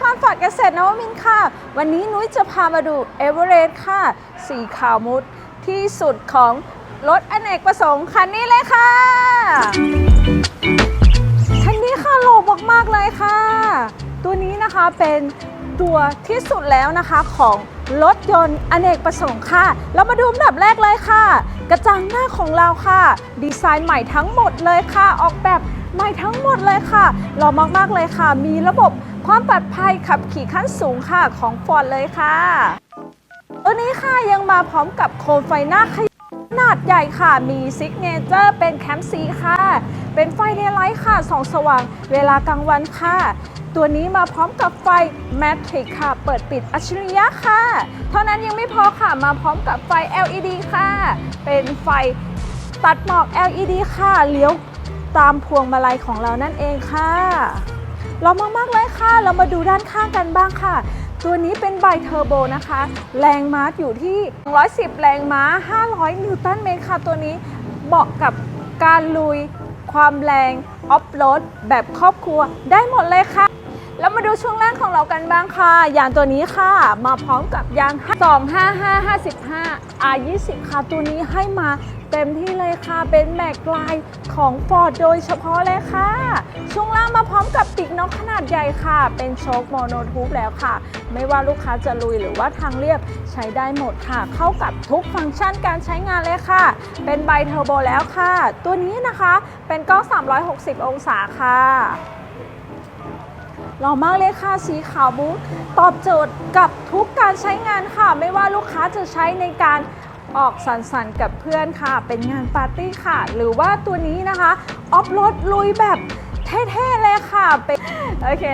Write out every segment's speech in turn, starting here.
ครฟอร์ดเกษตรนวมินทร์ค่ะ วันนี้นุ้ยจะพามาดูเอเวอเรสต์ค่ะ สีขาวมุดที่สุดของรถอเนกประสงค์คันนี้เลยค่ะ คันนี้ค่ะโหลมากๆเลยค่ะ ตัวนี้นะคะเป็นตัวที่สุดแล้วนะคะของรถยนต์อเนกประสงค์ค่ะ เรามาดูอันดับแรกเลยค่ะ กระจังหน้าของเราค่ะ ดีไซน์ใหม่ทั้งหมดเลยค่ะ ออกแบบใหม่ทั้งหมดเลยค่ะหล่อมากๆเลยค่ะ มีระบบ ความปลอดภัยขับขี่ขั้นสูงค่ะของ Ford เลยค่ะตัวนี้ค่ะยังมาพร้อมกับโคมไฟหน้าขนาดใหญ่ค่ะมีซิกเนเจอร์เป็นแคมป์สีค่ะ เป็นไฟเดย์ไลท์ค่ะส่องสว่างเวลากลางวันค่ะ ตัวนี้มาพร้อมกับไฟแมทริกค่ะ เปิดปิดอัจฉริยะค่ะ เท่านั้นยังไม่พอค่ะมาพร้อมกับไฟ LED ค่ะ เป็นไฟตัดหมอก LED ค่ะเลี้ยวตามพวงมาลัยของเรานั่นเองค่ะ เรามากๆเลยค่ะ เรามาดูด้านข้างกันบ้างค่ะ ตัวนี้เป็นไบเทอร์โบนะคะ แรงม้าอยู่ที่ 110 แรงม้า 500 นิวตันเมตรค่ะ ตัวนี้เหมาะกับการลุย ความแรง ออฟโรดแบบครอบครัวได้หมดเลยค่ะ แล้วมาดูช่วงล่างของเรากันบ้างค่ะ ยางตัวนี้ค่ะ มาพร้อมกับยาง255 55 R20 ค่ะ ตัวนี้ให้มาเต็มที่เลยค่ะ เป็นแม็กลายของ Ford โดยเฉพาะเลยค่ะ ช่วงล่างมาพร้อมกับปีกนกขนาดใหญ่ค่ะ เป็นโชคโมโนทูบแล้วค่ะ ไม่ว่าลูกค้าจะลุยหรือว่าทางเรียบใช้ได้หมดค่ะ เข้ากับทุกฟังก์ชันการใช้งานเลยค่ะ เป็นไบเทอร์โบแล้วค่ะ ตัวนี้นะคะเป็นกล้อง 360 องศาค่ะ หล่อมากเลยค่ะสีขาวบูทตอบโจทย์กับทุกการใช้งานค่ะ ไม่ว่าลูกค้าจะใช้ในการออกสันสันๆกับเพื่อนค่ะ เป็นงานปาร์ตี้ค่ะ หรือว่าตัวนี้นะคะออฟโรดลุยแบบเท่ๆเลยค่ะเป็นโอเค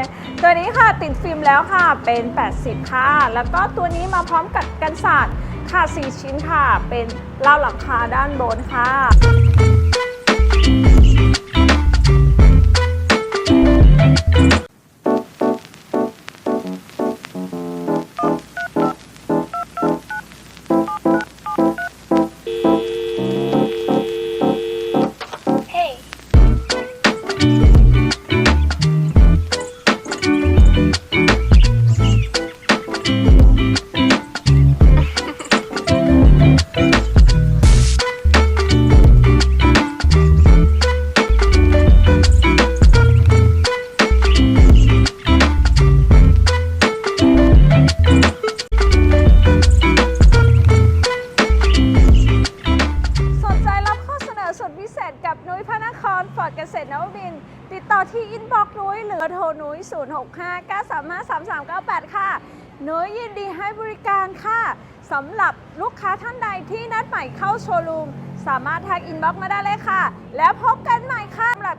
ตัวนี้ค่ะติดฟิล์มแล้วค่ะเป็น 80 ค่ะ แล้วก็ตัวนี้มาพร้อมกับกันศาสตร์ค่ะ 4 ชิ้นค่ะ เป็นเล่าหลังคาด้านบนค่ะ ดเกษตรนวมินติดต่อที่อินบ็อกซ์นุ้ยหรือโทรนุ้ย 065 935 3398 ค่ะนุ้ยยินดีให้บริการค่ะสำหรับลูกค้าท่านใดที่นัดใหม่เข้าโชว์รูม สามารถทักอินบ็อกซ์มาได้เลยค่ะ แล้วพบกันใหม่ค่ะสำหรับ